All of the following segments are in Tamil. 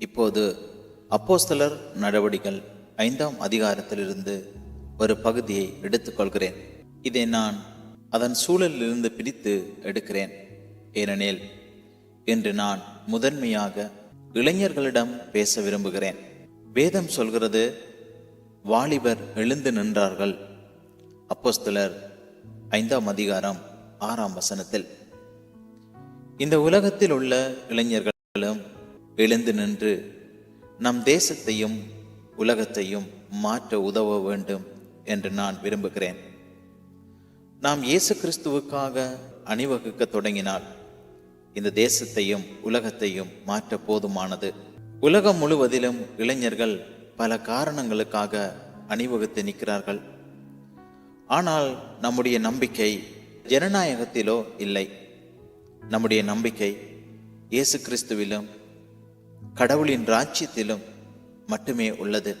இப்போது அப்போஸ்தலர் நடவடிக்கைகள் ஐந்தாம் அதிகாரத்திலிருந்து ஒரு பகுதியை எடுத்துக்கொள்கிறேன். இதை நான் அதன் சூழலிலிருந்து பிரித்து எடுக்கிறேன். ஏனெனில் இன்று நான் முதன்மையாக இளைஞர்களிடம் பேச விரும்புகிறேன். வேதம் சொல்கிறது வாலிபர் எழுந்து நின்றார்கள். அப்போஸ்தலர் ஐந்தாம் அதிகாரம் ஆறாம் வசனத்தில் இந்த உலகத்தில் உள்ள இளைஞர்களும் எழுந்து நின்று நம் தேசத்தையும் உலகத்தையும் மாற்ற உதவ வேண்டும் என்று நான் விரும்புகிறேன். நாம் இயேசு கிறிஸ்துவுக்காக அணிவகுக்க தொடங்கினால் இந்த தேசத்தையும் உலகத்தையும் மாற்ற போதுமானது. உலகம் முழுவதிலும் இளைஞர்கள் பல காரணங்களுக்காக அணிவகுத்து நிற்கிறார்கள். ஆனால் நம்முடைய நம்பிக்கை ஜனநாயகத்திலோ இல்லை. நம்முடைய நம்பிக்கை இயேசு கிறிஸ்துவிலும் கடவுளின் ராஜ்யத்திலும் மட்டுமே உள்ளது.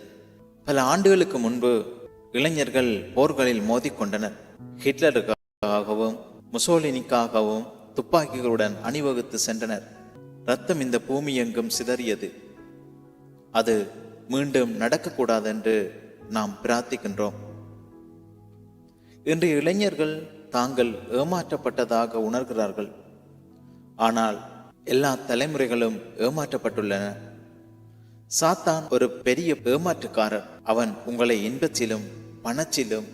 பல ஆண்டுகளுக்கு முன்பு இளைஞர்கள் போர்களில் மோதிக்கொண்டனர். ஹிட்லருக்காகவும் முசோலினிக்காகவும் துப்பாக்கிகளுடன் அணிவகுத்து சென்றனர். ரத்தம் இந்த பூமி எங்கும் சிதறியது. அது மீண்டும் நடக்கக்கூடாது என்று நாம் பிரார்த்திக்கின்றோம். இன்று இளைஞர்கள் தாங்கள் ஏமாற்றப்பட்டதாக உணர்கிறார்கள். ஆனால் எல்லா தலைமுறைகளும் ஏமாற்றப்பட்டுள்ளன. சாத்தான் ஒரு பெரிய ஏமாற்றுக்காரர். அவன் உங்களை இன்பத்திலும் பணத்திலும்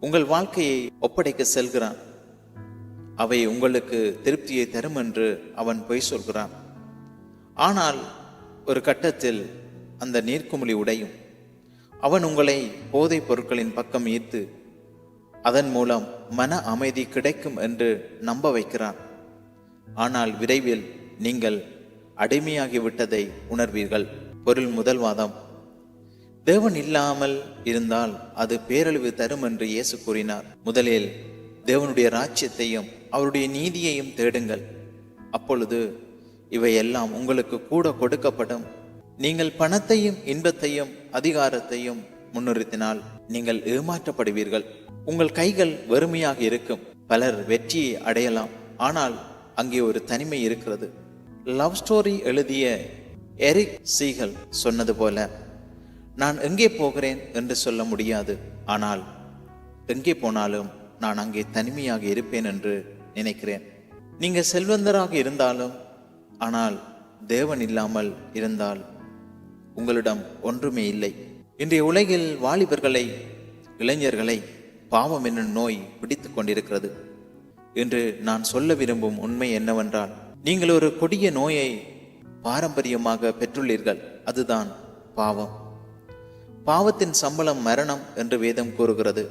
உங்கள் வாழ்க்கையை ஒப்படைக்க செல்கிறான். அவை உங்களுக்கு திருப்தியை தரும் என்று அவன் பொய் சொல்கிறான். ஆனால் ஒரு கட்டத்தில் அந்த நீர்க்குமிழி உடையும். அவன் உங்களை போதைப் பொருட்களின் பக்கம் ஈர்த்து அதன் மூலம் மன அமைதி கிடைக்கும் என்று நம்ப வைக்கிறான். ஆனால் விரைவில் நீங்கள் அடிமையாகிவிட்டதை உணர்வீர்கள். பொருள் முதல் வாதம். தேவன் இல்லாமல் இருந்தால் அது பேரழிவு தரும் என்று இயேசு கூறினார். முதலில் தேவனுடைய ராஜ்யத்தையும் அவருடைய நீதியையும் தேடுங்கள். அப்பொழுது இவையெல்லாம் உங்களுக்கு கூட கொடுக்கப்படும். நீங்கள் பணத்தையும் இன்பத்தையும் அதிகாரத்தையும் முன்னிறுத்தினால் நீங்கள் ஏமாற்றப்படுவீர்கள். உங்கள் கைகள் வறுமையாக இருக்கும். பலர் வெற்றியை அடையலாம். ஆனால் அங்கே ஒரு தனிமை இருக்கிறது. லவ் ஸ்டோரி எழுதிய எரிக் சீகல் சொன்னது போல நான் எங்கே போகிறேன் என்று சொல்ல முடியாது. ஆனால் எங்கே போனாலும் நான் அங்கே தனிமையாக இருப்பேன் என்று நினைக்கிறேன். நீங்கள் செல்வந்தராக இருந்தாலும் ஆனால் தேவன் இல்லாமல் இருந்தால் உங்களிடம் ஒன்றுமே இல்லை. இன்றைய உலகில் வாலிபர்களை இளைஞர்களை பாவம் என்னும் நோய் பிடித்து கொண்டிருக்கிறது. என்று நான் சொல்ல விரும்பும் உண்மை என்னவென்றால் நீங்கள் ஒரு கொடிய நோயை பாரம்பரியமாக பெற்றுள்ளீர்கள் அதுதான் பாவம். பாவத்தின் சம்பளம் மரணம் என்று வேதம் கூறுகிறது.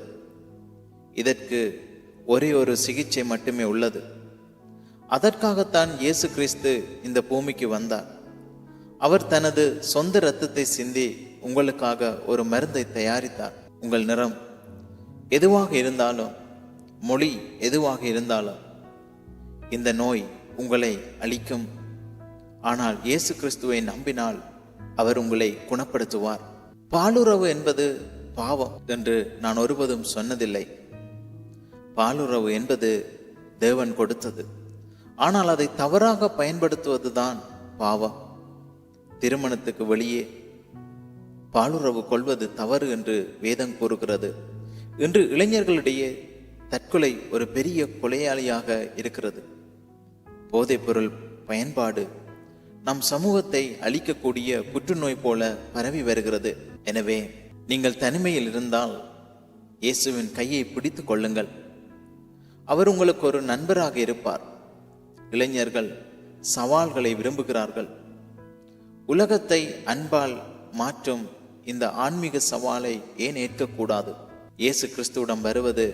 இதற்கு ஒரே ஒரு சிகிச்சை மட்டுமே உள்ளது. அதற்காகத்தான் இயேசு கிறிஸ்து இந்த பூமிக்கு வந்தார். அவர் தனது சொந்த இரத்தத்தை சிந்தி உங்களுக்காக ஒரு மருந்தை தயாரித்தார். உங்கள் நிறம் எதுவாக இருந்தாலும் மொழி எதுவாக இருந்தாலும் இந்த நோய் உங்களை அழிக்கும். ஆனால் இயேசு கிறிஸ்துவை நம்பினால் அவர் உங்களை குணப்படுத்துவார். பாலுறவு என்பது பாவம் என்று நான் ஒருபதும் சொன்னதில்லை. பாலுறவு என்பது தேவன் கொடுத்தது. ஆனால் அதை தவறாக பயன்படுத்துவதுதான் பாவம். திருமணத்துக்கு வெளியே பாலுறவு கொள்வது தவறு என்று வேதம் கூறுகிறது. இன்று இளைஞர்களிடையே தற்கொலை ஒரு பெரிய கொலையாளியாக இருக்கிறது. போதைப்பொருள் பயன்பாடு நம் சமூகத்தை அழிக்கக்கூடிய புற்றுநோய் போல பரவி வருகிறது. எனவே நீங்கள் தனிமையில் இருந்தால் இயேசுவின் கையை பிடித்து கொள்ளுங்கள். அவர் உங்களுக்கு ஒரு நண்பராக இருப்பார். இளைஞர்கள் சவால்களை விரும்புகிறார்கள். உலகத்தை அன்பால் மாற்றும் இந்த ஆன்மீக சவாலை ஏன் ஏற்கக்கூடாது? இயேசு கிறிஸ்துவிடம் வருவது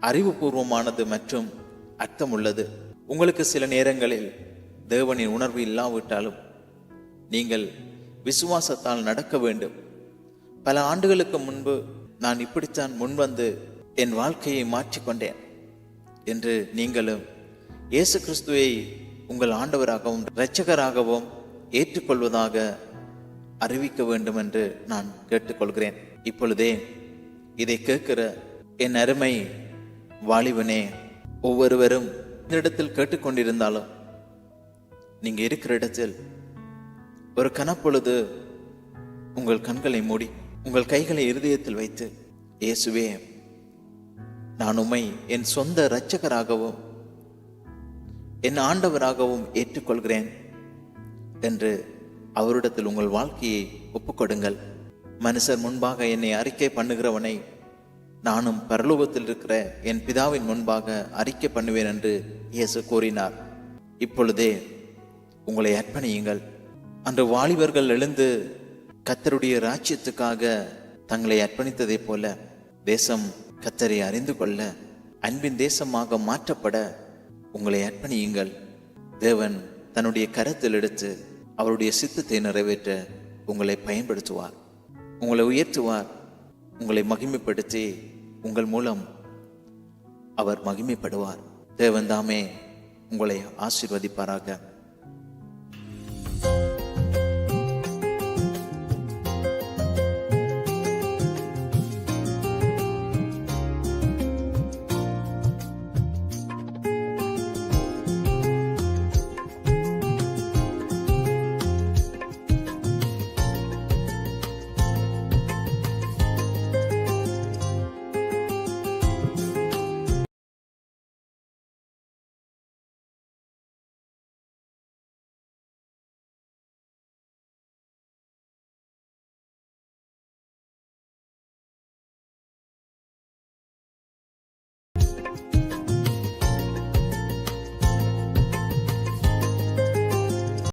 அறிவுபூர்வமானது மற்றும் அர்த்தமுள்ளது. உங்களுக்கு சில நேரங்களில் தேவனின் உணர்வு இல்லாவிட்டாலும் நீங்கள் விசுவாசத்தால் நடக்க வேண்டும். பல ஆண்டுகளுக்கு முன்பு நான் இப்படித்தான் முன்வந்து என் வாழ்க்கையை மாற்றிக்கொண்டேன் என்று நீங்களும் இயேசு கிறிஸ்துவை உங்கள் ஆண்டவராகவும் இரட்சகராகவும் ஏற்றுக்கொள்வதாக அறிவிக்க வேண்டும் என்று நான் கேட்டுக்கொள்கிறேன். இப்பொழுதே இதை கேட்கிற என் அருமை வாலிபனே ஒவ்வொருவரும் இந்த இடத்தில் கேட்டுக்கொண்டிருந்தாலும் நீங்க இருக்கிற இடத்தில் ஒரு கனப்பொழுது உங்கள் கண்களை மூடி உங்கள் கைகளை இருதயத்தில் வைத்து இயேசுவே நான் உம்மை என் சொந்த இரட்சகராகவும் என் ஆண்டவராகவும் ஏற்றுக்கொள்கிறேன் என்று அவரிடத்தில் உங்கள் வாழ்க்கையை ஒப்புக்கொடுங்கள். மனுஷர் முன்பாக என்னை அறிக்கை பண்ணுகிறவனை நானும் பரலோகத்தில் இருக்கிற என் பிதாவின் முன்பாக அறிக்கை பண்ணுவேன் என்று இயேசு கூறினார். இப்பொழுதே உங்களை அர்ப்பணியுங்கள். அன்று வாலிபர்கள் எழுந்து கத்தருடைய ராஜ்யத்துக்காக தங்களை அர்ப்பணித்ததைப் போல தேசம் கத்தரை அறிந்து கொள்ள அன்பின் தேசமாக மாற்றப்பட உங்களை அர்ப்பணியுங்கள். தேவன் தன்னுடைய கரத்தில் எடுத்து அவருடைய சித்தத்தை நிறைவேற்ற உங்களை பயன்படுத்துவார். உங்களை உயர்த்துவார். உங்களை மகிமைப்படுத்தி உங்கள் மூலம் அவர் மகிமைப்படுவார். தேவன் தாமே உங்களை ஆசீர்வதிப்பாராக.